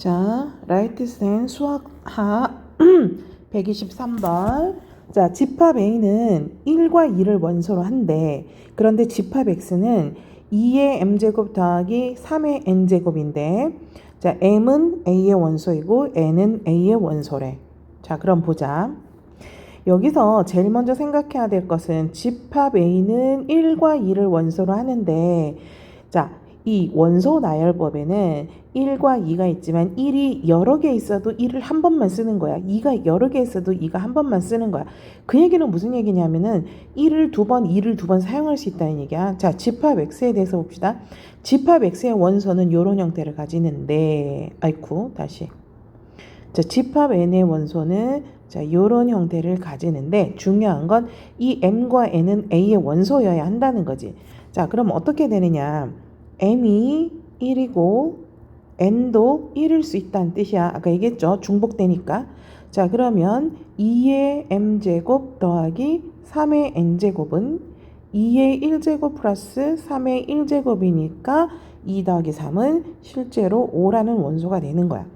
자, 라이트 센 수학하 123번. 자, 집합 A는 1과 2를 원소로 한데, 그런데 집합 X는 2의 m제곱 더하기 3의 n제곱인데, 자, m은 A의 원소이고, n은 A의 원소래. 자, 그럼 보자. 여기서 제일 먼저 생각해야 될 것은 집합 A는 1과 2를 원소로 하는데, 자, 이 원소 나열법에는 1과 2가 있지만 1이 여러 개 있어도 1을 한 번만 쓰는 거야. 2가 여러 개 있어도 2가 한 번만 쓰는 거야. 그 얘기는 무슨 얘기냐면은 1을 두 번, 2를 두 번 사용할 수 있다는 얘기야. 자, 집합 X에 대해서 봅시다. 집합 X의 원소는 이런 형태를 가지는데, 아이쿠, 다시. 자, 집합 N의 원소는 자, 이런 형태를 가지는데 중요한 건이 M과 N은 A의 원소여야 한다는 거지. 자, 그럼 어떻게 되느냐? M이 1이고 N도 1일 수 있다는 뜻이야. 아까 얘기했죠. 중복되니까. 자, 그러면 2의 M제곱 더하기 3의 N제곱은 2의 1제곱 플러스 3의 1제곱이니까 2 더하기 3은 실제로 5라는 원소가 되는 거야.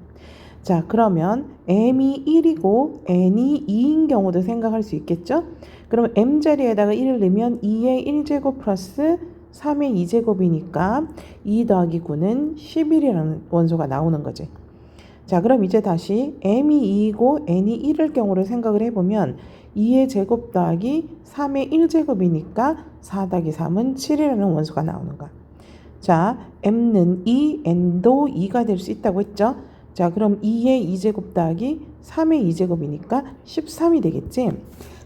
자, 그러면 m이 1이고 n이 2인 경우도 생각할 수 있겠죠? 그럼 m 자리에다가 1을 넣으면 2의 1제곱 플러스 3의 2제곱이니까 2 더하기 9는 11이라는 원소가 나오는 거지. 자, 그럼 이제 다시 m이 2이고 n이 1일 경우를 생각을 해보면 2의 제곱 더하기 3의 1제곱이니까 4 더하기 3은 7이라는 원소가 나오는 거야. 자, m는 2, n도 2가 될 수 있다고 했죠? 자, 그럼 2의 2제곱 더하기 3의 2제곱이니까 13이 되겠지?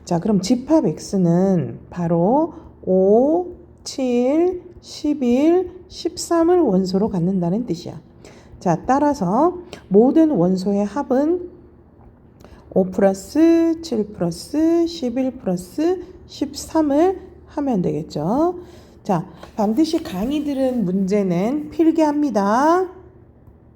자, 그럼 집합 x는 바로 5, 7, 11, 13을 원소로 갖는다는 뜻이야. 자, 따라서 모든 원소의 합은 5 플러스 7 플러스 11 플러스 13을 하면 되겠죠. 자, 반드시 강의 들은 문제는 필기합니다.